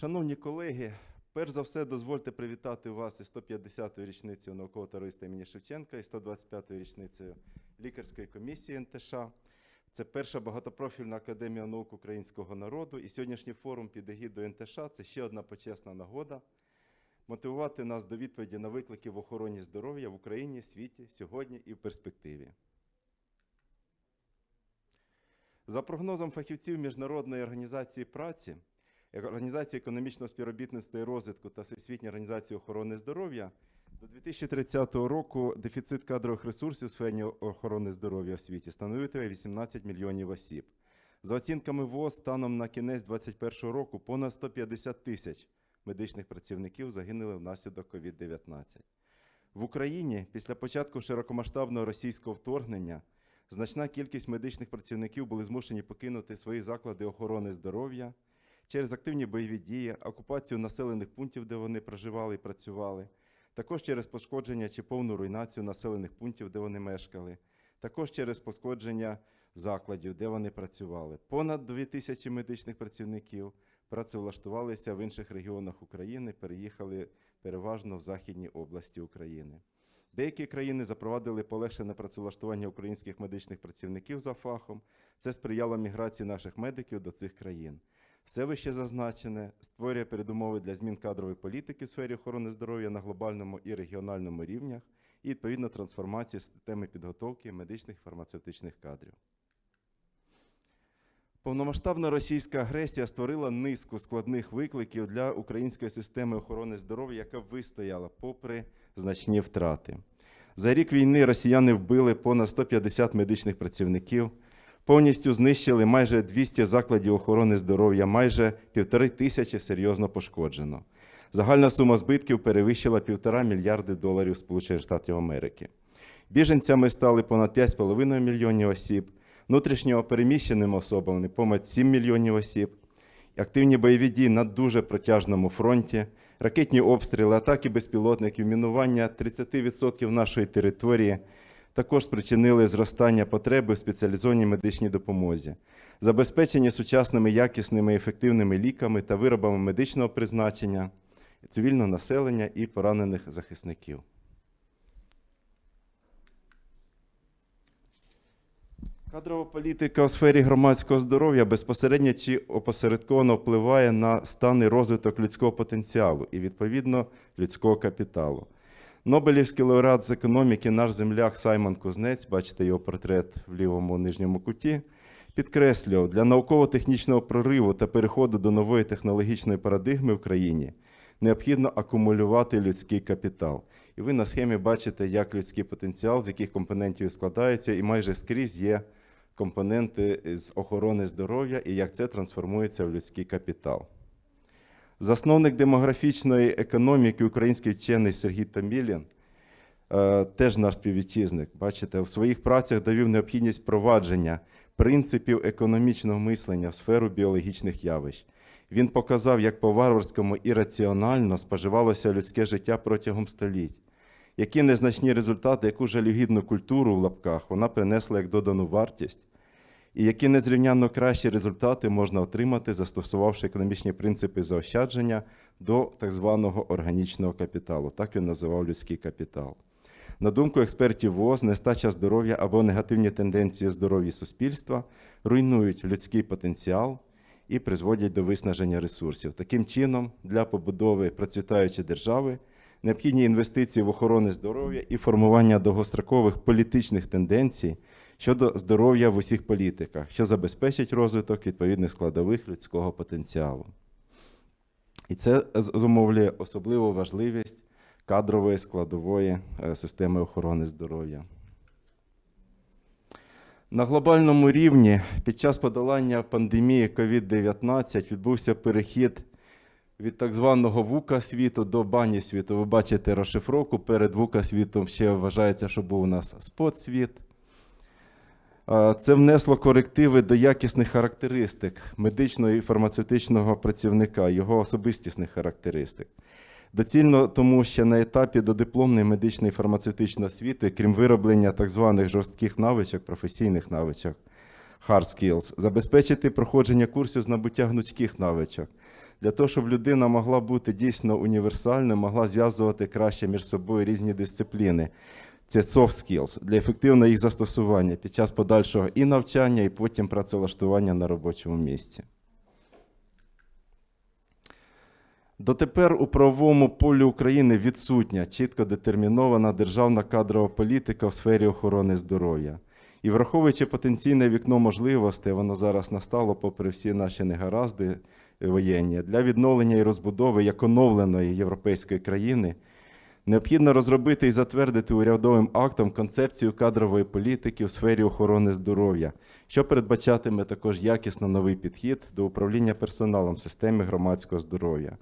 Шановні колеги, перш за все, дозвольте привітати вас із 150-ю річницею наукового товариства імені Шевченка і 125-ю річницею лікарської комісії НТШ. Це перша багатопрофільна академія наук українського народу. І сьогоднішній форум під егідою НТШ це ще одна почесна нагода мотивувати нас до відповіді на виклики в охороні здоров'я в Україні, світі, сьогодні і в перспективі. За прогнозом фахівців Міжнародної організації праці, Організації економічного співробітництва і розвитку та Всесвітньої організації охорони здоров'я до 2030 року дефіцит кадрових ресурсів у сфері охорони здоров'я в світі становитиме 18 мільйонів осіб. За оцінками ВОЗ, станом на кінець 2021 року понад 150 тисяч медичних працівників загинули внаслідок COVID-19. В Україні після початку широкомасштабного російського вторгнення значна кількість медичних працівників були змушені покинути свої заклади охорони здоров'я через активні бойові дії, окупацію населених пунктів, де вони проживали і працювали, також через пошкодження чи повну руйнацію населених пунктів, де вони мешкали, також через пошкодження закладів, де вони працювали. Понад 2 тисячі медичних працівників працевлаштувалися в інших регіонах України, переїхали переважно в західній області України. Деякі країни запровадили полегшене працевлаштування українських медичних працівників за фахом. Це сприяло міграції наших медиків до цих країн. Все вище зазначене створює передумови для змін кадрової політики в сфері охорони здоров'я на глобальному і регіональному рівнях і відповідно трансформації системи підготовки медичних і фармацевтичних кадрів. Повномасштабна російська агресія створила низку складних викликів для української системи охорони здоров'я, яка вистояла попри значні втрати. За рік війни росіяни вбили понад 150 медичних працівників, повністю знищили майже 200 закладів охорони здоров'я, майже півтори тисячі серйозно пошкоджено. Загальна сума збитків перевищила півтора мільярди доларів Сполучених Штатів Америки. Біженцями стали понад 5,5 мільйонів осіб, внутрішньо переміщеними особами понад 7 мільйонів осіб, активні бойові дії на дуже протяжному фронті, ракетні обстріли, атаки безпілотників, мінування 30% нашої території також спричинили зростання потреби в спеціалізованій медичній допомозі, забезпечення сучасними якісними ефективними ліками та виробами медичного призначення, цивільного населення і поранених захисників. Кадрова політика у сфері громадського здоров'я безпосередньо чи опосередковано впливає на стан і розвиток людського потенціалу і, відповідно, людського капіталу. Нобелівський лауреат з економіки, наш земляк Саймон Кузнець, бачите його портрет в лівому нижньому куті, підкреслював, для науково-технічного прориву та переходу до нової технологічної парадигми в країні необхідно акумулювати людський капітал. І ви на схемі бачите, як людський потенціал, з яких компонентів складається, і майже скрізь є компоненти з охорони здоров'я і як це трансформується в людський капітал. Засновник демографічної економіки, український вчений Сергій Тамілін, е, теж наш співвітчизник, бачите, в своїх працях довів необхідність впровадження принципів економічного мислення в сферу біологічних явищ. Він показав, як по-варварському і раціонально споживалося людське життя протягом століть, які незначні результати, яку жалюгідну культуру в лапках вона принесла як додану вартість, і які незрівнянно кращі результати можна отримати, застосувавши економічні принципи заощадження до так званого органічного капіталу. Так він називав людський капітал. На думку експертів ВОЗ, нестача здоров'я або негативні тенденції в здоров'ї суспільства руйнують людський потенціал і призводять до виснаження ресурсів. Таким чином, для побудови процвітаючої держави необхідні інвестиції в охорону здоров'я і формування довгострокових політичних тенденцій щодо здоров'я в усіх політиках, що забезпечить розвиток відповідних складових людського потенціалу. І це зумовлює особливу важливість кадрової складової е, системи охорони здоров'я. На глобальному рівні під час подолання пандемії COVID-19 відбувся перехід від так званого вука світу до бані світу. Ви бачите розшифровку. Перед вука світом ще вважається, що був у нас спот світ. Це внесло корективи до якісних характеристик медичного і фармацевтичного працівника, його особистісних характеристик. Доцільно тому, що на етапі додипломної медичної і фармацевтичної освіти, крім вироблення так званих жорстких навичок, професійних навичок, hard skills, забезпечити проходження курсів з набуття гнучких навичок, для того, щоб людина могла бути дійсно універсальною, могла зв'язувати краще між собою різні дисципліни. Це soft skills для ефективного їх застосування під час подальшого і навчання, і потім працевлаштування на робочому місці. Дотепер у правовому полі України відсутня чітко детермінована державна кадрова політика в сфері охорони здоров'я. І враховуючи потенційне вікно можливостей, воно зараз настало, попри всі наші негаразди воєнні, для відновлення і розбудови як оновленої європейської країни, необхідно розробити і затвердити урядовим актом концепцію кадрової політики в сфері охорони здоров'я, що передбачатиме також якісно новий підхід до управління персоналом в системі громадського здоров'я.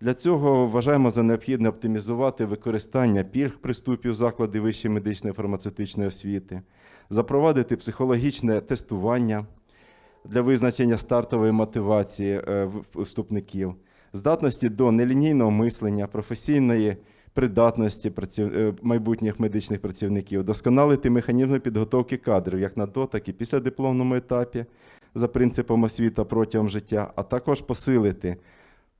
Для цього вважаємо за необхідне оптимізувати використання пільг приступів заклади вищої медичної фармацевтичної освіти, запровадити психологічне тестування для визначення стартової мотивації е, вступників, здатності до нелінійного мислення, професійної придатності праців- е, майбутніх медичних працівників, досконалити механізми підготовки кадрів як на до, так і після дипломному етапі за принципом освіта протягом життя, а також посилити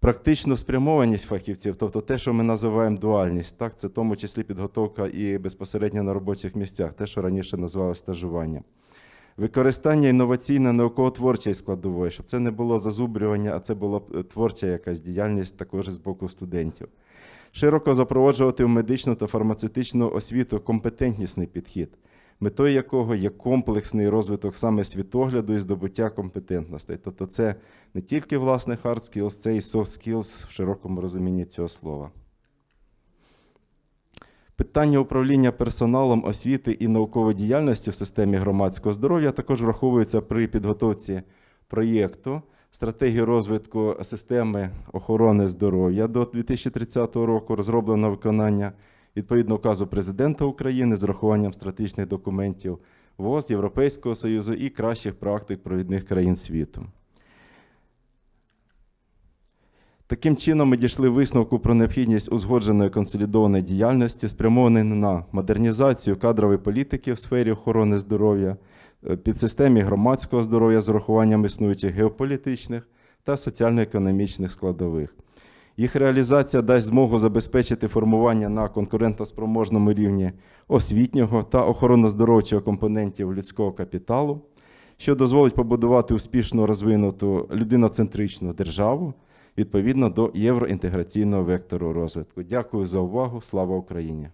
практичну спрямованість фахівців, тобто те, що ми називаємо дуальність, так, це в тому числі підготовка і безпосередньо на робочих місцях, те, що раніше називали стажуванням. Використання інноваційно науково-творчої складової, щоб це не було зазубрювання, а це була творча якась діяльність також з боку студентів. Широко запроваджувати в медичну та фармацевтичну освіту компетентнісний підхід, метою якого є комплексний розвиток саме світогляду і здобуття компетентностей. Тобто це не тільки власне hard skills, це і soft skills в широкому розумінні цього слова. Питання управління персоналом освіти і наукової діяльності в системі громадського здоров'я також враховується при підготовці проєкту стратегії розвитку системи охорони здоров'я до 2030 року, розроблено виконання відповідно указу президента України з урахуванням стратегічних документів ВОЗ, Європейського Союзу і кращих практик провідних країн світу. Таким чином, ми дійшли висновку про необхідність узгодженої консолідованої діяльності, спрямованої на модернізацію кадрової політики в сфері охорони здоров'я, підсистемі громадського здоров'я з урахуванням існуючих геополітичних та соціально-економічних складових. Їх реалізація дасть змогу забезпечити формування на конкурентоспроможному рівні освітнього та охоронно-здоровчого компонентів людського капіталу, що дозволить побудувати успішно розвинуту людиноцентричну державу відповідно до євроінтеграційного вектору розвитку. Дякую за увагу. Слава Україні!